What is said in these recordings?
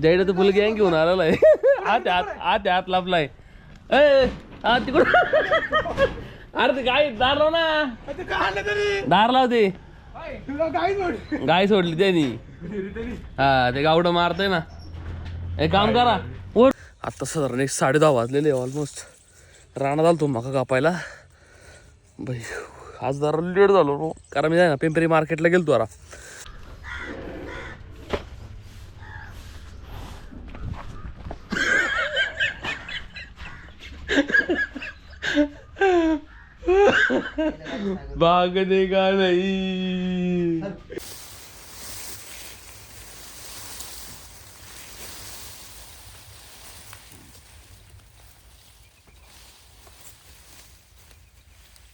Z तर फुल गँग घेऊन आलेला आहे. आत आत आत आत लाभलाय. ए हा तिकडून. अरे ते गाय दार लाव ना. दार लाव ते. गाय सोडली त्यांनी. हा ते गावडं मारतय ना. एक काम करा. वर आता साधारण एक साडे दहा वाजलेले ऑलमोस्ट राणा झालो तो मका कापायला. बाई आज जरा लेट झालो कारण मी आहे ना पिंपरी मार्केटला गेलतो जरा. भागने का नहीं।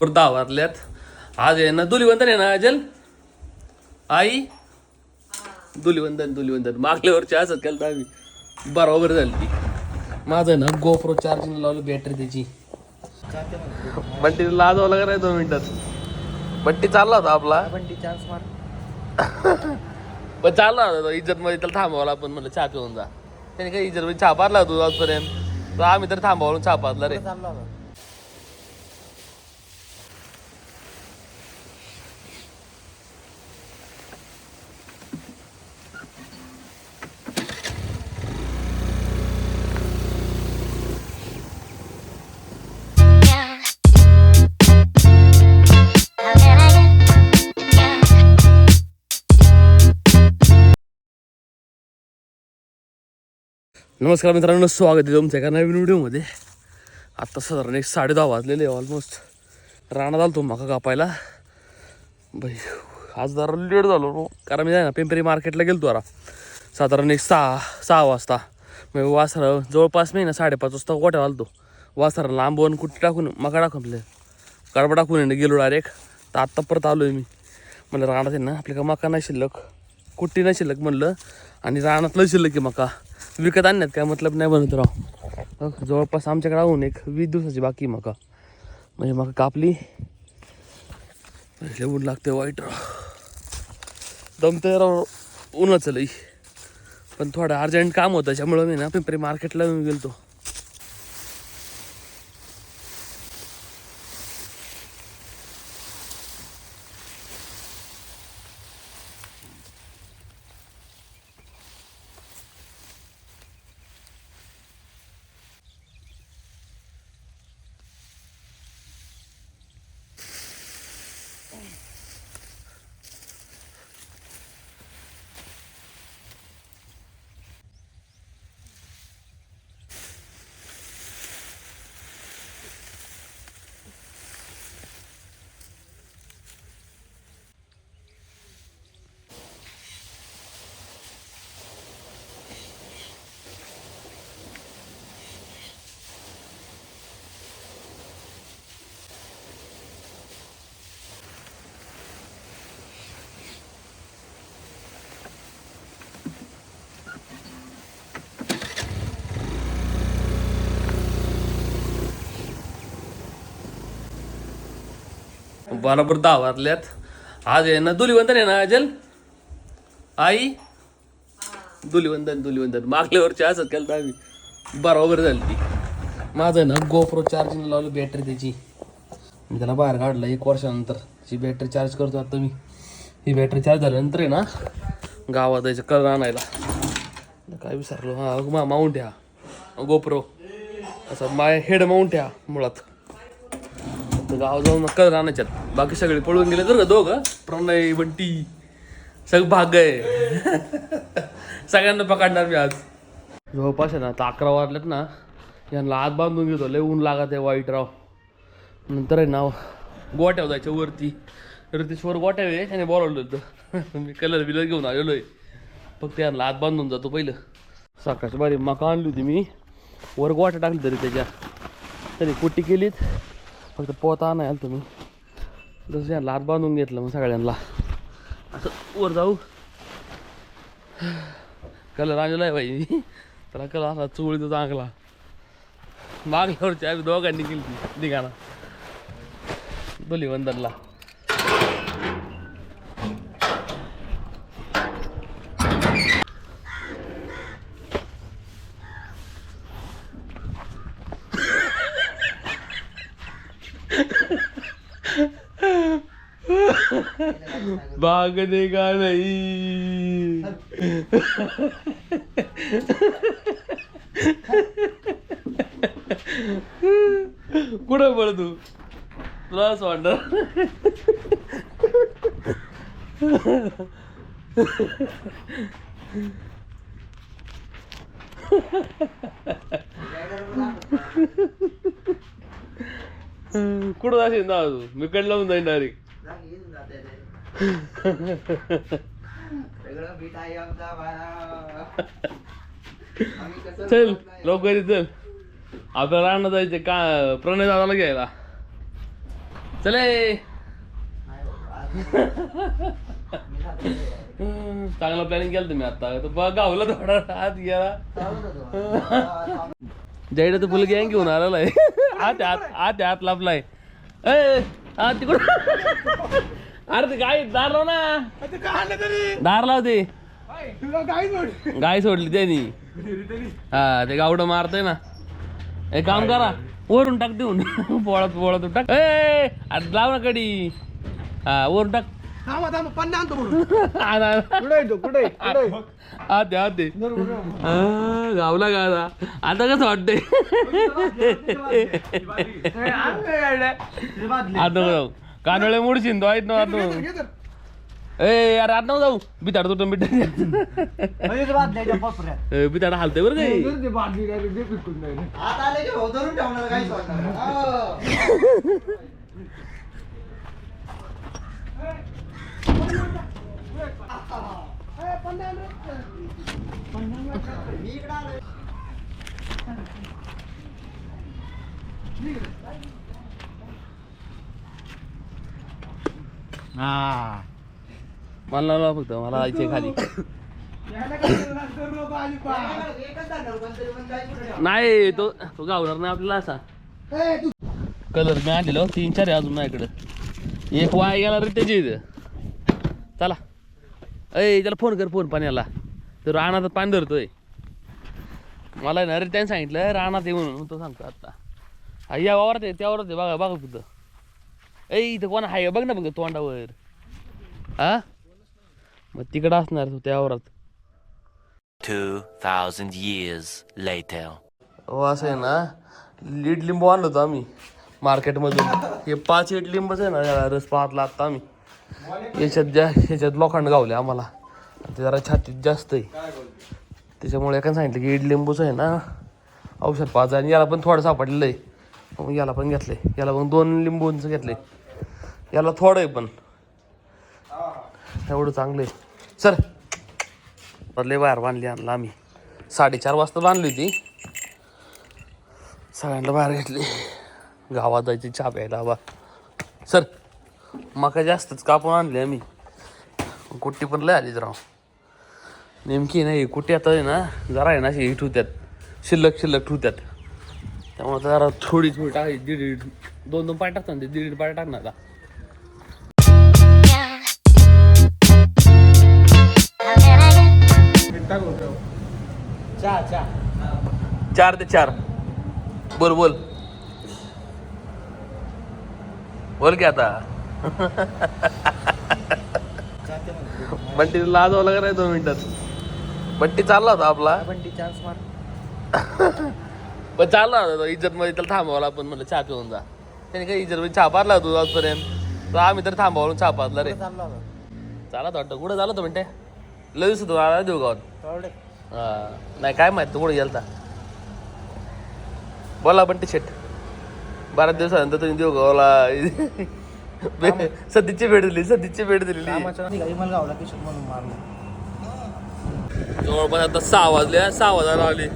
दहा वाजल्यात आज आहे ना धुलीवंदन आहे ना अजल आई? धुलीवंदन धुलीवंदन. मागल्या वर्षी असत केलं आम्ही. बरोबर झाली माझं आहे ना गोप्रो चार्जिंग लावलं बॅटरी त्याची. बंटी लाजवला का नाही दोन मिनिटात. बंटी चालला होता आपला. बंटी चान्स मार. पण चालला होता तो. इज्जत मध्ये त्याला थांबवला आपण म्हणलं चहा पिऊन जा. त्याने काही इज्जत मध्ये चहा पारला तू आजपर्यंत. तर आम्ही तर थांबवून चहा पाजला रे. नमस्कार मित्रांनो स्वागत आहे तुमच्या एका नवीन व्हिडिओमध्ये. आत्ता साधारण एक साडे दहा वाजलेले ऑलमोस्ट रानात आलो तो मका कापायला. बाई आज जरा लेट झालो कारण मी जाय ना पिंपरी मार्केटला गेलो जरा. साधारण एक सहा सहा वाजता. मग वासरा जवळपास मी ना साडेपाच वाजता गोट्या घालतो वासरा लांबवून कुठे टाकून मका टाकून आपले. कडबा टाकून येणं गेलो डायरेक्ट तर आत्ता परत आलो आहे मी. म्हणलं रानात आहे ना आपल्या का मका नाही शिल्लक. कुट्टी नाही शिल्लक म्हणलं. आणि रानातलं शिल्लक आहे मका. विकत आणण्यात काय मतलब नाही बनत राव. जवळपास आमच्याकडे राहून एक वीस दिवसाची बाकी मका. म्हणजे मका कापली. ऊन लागते वाईट राव. दमते राव. उन्हाचं लई. पण थोडं अर्जंट काम होतं त्याच्यामुळं मी ना पिंपरी मार्केटला गेलतो. गेलो दहा वाजल्यात आज आहे ना धुलीवंदन आहे ना अजल आई? धुलीवंदन धुलीवंदन. मागल्या वरची असत केलं आम्ही. बरोबर झाली ती. माझं आहे ना गोप्रो चार्जिंग लावलं बॅटरी त्याची. मी त्याला बाहेर काढलं एक वर्षानंतर. ती बॅटरी चार्ज करतो आता मी. ही बॅटरी चार्ज झाल्यानंतर आहे ना गावात जायचं कलर आणायला. काय विसरलो. हा माउंट ह्या गोप्रो असं माय हेड माउंट ह्या मुळात. मग गाव जाऊन मग कलर आणायच्यात. बाकी सगळे पळून गेले तर का दोघं? प्रणय बंटी सगळं भाग आहे. सगळ्यांना पकडणार मी आज. जवळपास आहे ना आता अकरा वाजल्यात ना यांना आत बांधून घेतो. लय ऊन लागत आहे वाईट राव. नंतर आहे ना गोट्यावर जायच्या वरती. रितेशवर गोट्याव आहे त्याने बोलावलं होतं. मी कलर बिलर घेऊन आलेलो आहे. फक्त यांना आत बांधून जातो पहिलं. सकाळच्या बारी मका आणली होती मी. वर गोट्या टाकली तरी त्याच्या त्याने कुट्टी केलीत. फक्त पोता नाही आलं तुम्ही तसं यांना लात बांधून घेतलं मग सगळ्यांना. असं वर जाऊ. कलर आणलेला आहे बाई. त्याला कलर असा चुळीचा चांगला. मागल्या आम्ही दोघांनी गेली ती निघाला धुलीवंदनला भागने का नाही कुठं पड तू तुला असं वाटत कुठं जाशील ना तू मी कडे लावून जाईन डायरेक्ट चल लवकर चल. आपल्याला राहणं जायचे का प्रणय दादाला घ्यायला. चले. चांगला प्लॅनिंग केलं तुम्ही आता. बघ गावला थोडा आत गेला. जाईडा तर फुल गँग घेऊन आलेला आहे. आत आत आत आत लापलाय ए हा तिकडून. अरे ते गाय दार लाव ना. दार लाव ते. गाय सोडली त्यांनी. हा ते गावडं मारतय ना. एक काम करा वरून टाक देऊन. पोळात पोळात टाक. ए अरे लाव ना कडी. हा वरून टाक. गावला गादा आता? कसं वाटतंय? बादली. आता कानोळे मुडशीन तो आहेत ना आता घे तर. ए यार आता नको जाऊ बिताड तो बादलीच्या कोपऱ्यात. बिताड हालते बरं काही जर ते बादली काय ते पिकून नाही. आत आले की भाऊ धरून ठेवणार काहीच वाटणार नाही. हा. मी इकडं आलोय. मला लावा फक्त मला जायचंय खाली यायला काय करणार? तर लोकं आली पहा. एकच मला कोणतरी मला जायचं कुठे खाली. नाही तो तो गावणार नाही आपल्याला असा. कलर मी आणलेलो तीन चार आहे अजून माझ्याकडं. एक वाय गेला रे त्याची इथं. चला. अय त्याला फोन कर फोन पाण्याला. तर रानात पाणी धरतोय. मला ना रे त्याने सांगितलं रानात ये म्हणून. तो सांगतो आता. हा, या वावरात आहे त्यावरात आहे. बघा बघा कुठं. ऐ इथं कोण आहे बघ ना बघ तोंडावर. हा? मग तिकडं असणार तू त्या वावरात 2,000 years later. हो असं आहे ना लीड लिंबू आणलं होतं आम्ही मार्केटमधून. हे पाच एट लिंबच आहे ना याला रस पाहतला आता आम्ही. याच्यात ज्या ह्याच्यात लोखंड गावले आम्हाला. ते जरा छातीत जास्त आहे. त्याच्यामुळे एका सांगितलं की इड लिंबूच आहे ना औषध पाच आणि याला पण थोडं सापडलेलं आहे. मग याला पण घेतलंय. याला पण दोन लिंबूंचं घेतलंय. याला थोडं आहे पण. एवढं चांगलं आहे. सर बदले बाहेर बांधली आणला आम्ही. साडेचार वाजता बांधली होती. सगळ्यांना बाहेर घेतली. गावात जायची चहा प्यायला बा सर मका जास्तच कापून आणली आम्ही. कुट्टी पण लय आलीच राव. नेमकी नाही कुठे आता आहे ना जरा आहे ना अशी हिट होत्यात. शिल्लक शिल्लक ठेवत्यात. त्यामुळे जरा थोडी थोडी टाकायची. दीड दीड दोन दोन पाय टाकतात ना ते दीड दीड पाय टाकणार चार ते चार. बोल बोल. बोल की आता. बंटी लाजवला का नाही दोन मिनिटात. बंटी चालला होता आपला. बंटी चान्स मार. पण चालला होता तो. इज्जत मध्ये त्याला थांबवला आपण म्हणलं चहा पिऊन जा. त्याने काही इज्जत मध्ये चहा पारला होतो आजपर्यंत. तर आम्ही तर थांबवून चहा पाजला रे. चालला होता. चालत वाटतं. कुठं झालं होतं म्हणते लय दिवस आला देऊ गावात? हा. नाही काय माहीत तू कुठे गेलता? बोला बंटी शेट बारा दिवसानंतर तुम्ही देऊ गावाला सध्याची भेट दिली सध्याची भेट गावला किशोर म्हणून मारला. जवळपास आता सहा वाजले सहा वाजायला आले.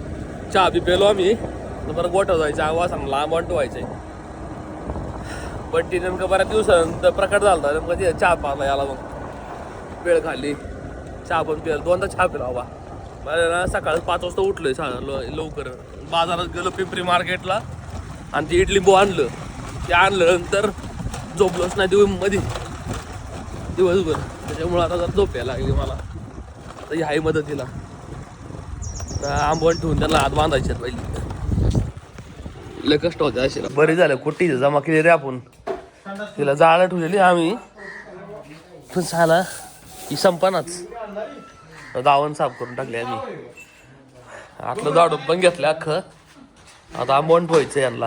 चहा बी पेलो आम्ही. बरं गोठा जायचा आवाज सांगला लांब वाटतो व्हायचंय. बट्टी नेमकं बऱ्याच दिवसानंतर प्रकट झाला होता. नेमकं ते चहा पाहला याला मग वेळ खाल्ली. चहा पण पिला दोनदा चहा पिला बाबा. मला ना सकाळी पाच वाजता उठलोय ल- लवकर. बाजारात गेलो पिंपरी मार्केटला. आणि ती इडली बो आणलं. ते आणलं झोपलोच नाही दिवसमध्ये दिवसभर. त्याच्यामुळे आता जर झोप यायला लागली मला. आता ही मदतीला. तर आंबवण ठेवून त्याला हात बांधायचे पाहिजे लय कष्ट होते असे. बरे झालं. कुठे जमा केली रे आपण. तिला जाळं ठेवलेली आम्ही. पण झाला ही संपनाच दावण साफ करून टाकले आम्ही. आतलं दाडून पण घेतलं अख्खं. आता आंबवण पोहायचं यांना.